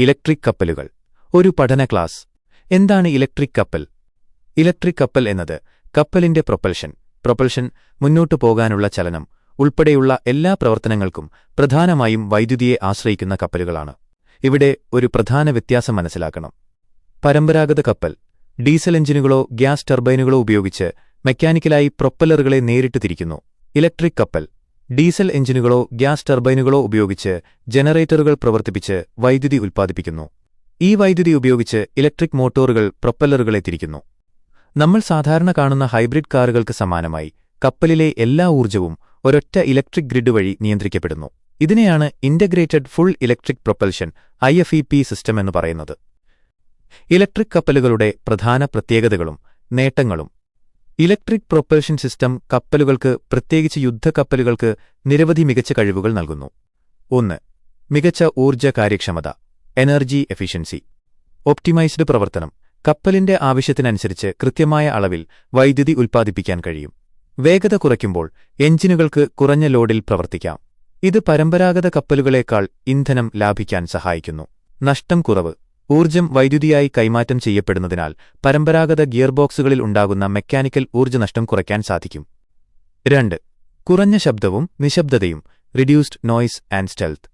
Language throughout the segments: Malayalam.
ഇലക്ട്രിക് കപ്പലുകൾ. ഒരു പഠന ക്ലാസ്. എന്താണ് ഇലക്ട്രിക് കപ്പൽ? ഇലക്ട്രിക് കപ്പൽ എന്നത് കപ്പലിന്റെ പ്രൊപ്പൽഷൻ പ്രൊപ്പൽഷൻ മുന്നോട്ടു പോകാനുള്ള ചലനം ഉൾപ്പെടെയുള്ള എല്ലാ പ്രവർത്തനങ്ങൾക്കും പ്രധാനമായും വൈദ്യുതിയെ ആശ്രയിക്കുന്ന കപ്പലുകളാണ്. ഇവിടെ ഒരു പ്രധാന വ്യത്യാസം മനസ്സിലാക്കണം. പരമ്പരാഗത കപ്പൽ ഡീസൽ എഞ്ചിനുകളോ ഗ്യാസ് ടർബൈനുകളോ ഉപയോഗിച്ച് മെക്കാനിക്കലായി പ്രൊപ്പലറുകളെ നേരിട്ട് തിരിക്കുന്നു. ഇലക്ട്രിക് കപ്പൽ. ഡീസൽ എഞ്ചിനുകളോ ഗ്യാസ് ടർബൈനുകളോ ഉപയോഗിച്ച് ജനറേറ്ററുകൾ പ്രവർത്തിപ്പിച്ച് വൈദ്യുതി ഉൽപ്പാദിപ്പിക്കുന്നു. ഈ വൈദ്യുതി ഉപയോഗിച്ച് ഇലക്ട്രിക് മോട്ടോറുകൾ പ്രൊപ്പല്ലറുകളെ തിരിക്കുന്നു. നമ്മൾ സാധാരണ കാണുന്ന ഹൈബ്രിഡ് കാറുകൾക്ക് സമാനമായി കപ്പലിലെ എല്ലാ ഊർജവും ഒരൊറ്റ ഇലക്ട്രിക് ഗ്രിഡ് വഴി നിയന്ത്രിക്കപ്പെടുന്നു. ഇതിനെയാണ് integrated full electric propulsion I system എന്ന് പറയുന്നത്. ഇലക്ട്രിക് കപ്പലുകളുടെ പ്രധാന പ്രത്യേകതകളും നേട്ടങ്ങളും ഇലക്ട്രിക് പ്രൊപ്പൽഷൻ സിസ്റ്റം കപ്പലുകൾക്ക് പ്രത്യേകിച്ച് യുദ്ധക്കപ്പലുകൾക്ക് നിരവധി മികച്ച കഴിവുകൾ നൽകുന്നു. ഒന്ന് മികച്ച ഊർജ കാര്യക്ഷമത എനർജി എഫിഷ്യൻസി. ഒപ്റ്റിമൈസ്ഡ് പ്രവർത്തനം കപ്പലിന്റെ ആവശ്യത്തിനനുസരിച്ച് കൃത്യമായ അളവിൽ വൈദ്യുതി ഉൽപ്പാദിപ്പിക്കാൻ കഴിയും. വേഗത കുറയ്ക്കുമ്പോൾ എഞ്ചിനുകൾക്ക് കുറഞ്ഞ ലോഡിൽ പ്രവർത്തിക്കാം. ഇത് പരമ്പരാഗത കപ്പലുകളേക്കാൾ ഇന്ധനം ലാഭിക്കാൻ സഹായിക്കുന്നു. നഷ്ടം കുറവ് ഊർജം വൈദ്യുതിയായി കൈമാറ്റം ചെയ്യപ്പെടുന്നതിനാൽ പരമ്പരാഗത ഗിയർബോക്സുകളിൽ ഉണ്ടാകുന്ന മെക്കാനിക്കൽ ഊർജനഷ്ടം കുറയ്ക്കാൻ സാധിക്കും. രണ്ട് കുറഞ്ഞ ശബ്ദവും നിശബ്ദതയും reduced noise and stealth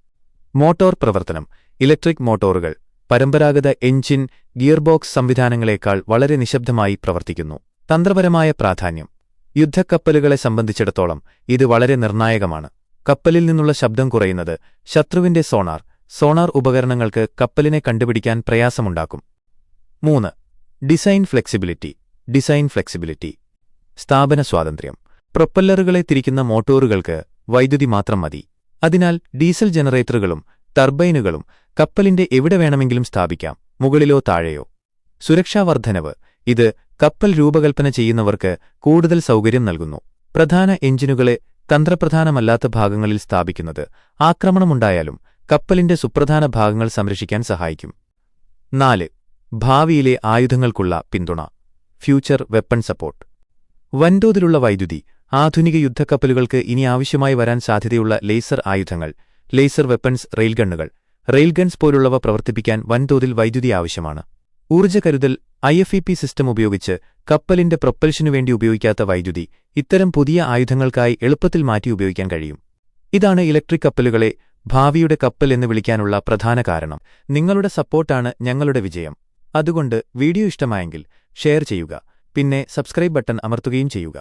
motor പ്രവർത്തനം ഇലക്ട്രിക് മോട്ടോറുകൾ പരമ്പരാഗത എഞ്ചിൻ ഗിയർബോക്സ് സംവിധാനങ്ങളെക്കാൾ വളരെ നിശബ്ദമായി പ്രവർത്തിക്കുന്നു. തന്ത്രപരമായ പ്രാധാന്യം. യുദ്ധക്കപ്പലുകളെ സംബന്ധിച്ചിടത്തോളം ഇത് വളരെ നിർണായകമാണ്. കപ്പലിൽ നിന്നുള്ള ശബ്ദം കുറയുന്നത് ശത്രുവിന്റെ സോണാർ സോണാർ ഉപകരണങ്ങൾക്ക് കപ്പലിനെ കണ്ടുപിടിക്കാൻ പ്രയാസമുണ്ടാക്കും. മൂന്ന് ഡിസൈൻ ഫ്ലെക്സിബിലിറ്റി ഡിസൈൻ ഫ്ലെക്സിബിലിറ്റി സ്ഥാപന സ്വാതന്ത്ര്യം. പ്രൊപ്പല്ലറുകളെ തിരിക്കുന്ന മോട്ടോറുകൾക്ക് വൈദ്യുതി മാത്രം മതി. അതിനാൽ ഡീസൽ ജനറേറ്ററുകളും ടർബൈനുകളും കപ്പലിന്റെ എവിടെ വേണമെങ്കിലും സ്ഥാപിക്കാം മുകളിലോ താഴെയോ. സുരക്ഷാവർദ്ധനവ് ഇത് കപ്പൽ രൂപകൽപ്പന ചെയ്യുന്നവർക്ക് കൂടുതൽ സൗകര്യം നൽകുന്നു. പ്രധാന എഞ്ചിനുകളെ തന്ത്രപ്രധാനമല്ലാത്ത ഭാഗങ്ങളിൽ സ്ഥാപിക്കുന്നത് ആക്രമണമുണ്ടായാലും കപ്പലിന്റെ സുപ്രധാന ഭാഗങ്ങൾ സംരക്ഷിക്കാൻ സഹായിക്കും. നാല് ഭാവിയിലെ ആയുധങ്ങൾക്കുള്ള പിന്തുണ. Future weapon support. വൻതോതിലുള്ള വൈദ്യുതി ആധുനിക യുദ്ധക്കപ്പലുകൾക്ക് ഇനി ആവശ്യമായി വരാൻ സാധ്യതയുള്ള ലേസർ ആയുധങ്ങൾ ലേസർ വെപ്പൺസ് റെയിൽഗണ്ണുകൾ. റെയിൽഗൺസ് പോലുള്ളവ പ്രവർത്തിപ്പിക്കാൻ വൻതോതിൽ വൈദ്യുതി ആവശ്യമാണ്. ഊർജ കരുതൽ ഐ സിസ്റ്റം ഉപയോഗിച്ച് കപ്പലിന്റെ പ്രൊപ്പൽഷനു വേണ്ടി ഉപയോഗിക്കാത്ത വൈദ്യുതി ഇത്തരം പുതിയ ആയുധങ്ങൾക്കായി എളുപ്പത്തിൽ മാറ്റി ഉപയോഗിക്കാൻ കഴിയും. ഇതാണ് ഇലക്ട്രിക് കപ്പലുകളെ ഭാവിയുടെ കപ്പൽ എന്ന് വിളിക്കാനുള്ള പ്രധാന കാരണം നിങ്ങളുടെ സപ്പോർട്ടാണ് ഞങ്ങളുടെ വിജയം. അതുകൊണ്ട് വീഡിയോ ഇഷ്ടമായെങ്കിൽ ഷെയർ ചെയ്യുക പിന്നെ സബ്സ്ക്രൈബ് ബട്ടൺ അമർത്തുകയും ചെയ്യുക.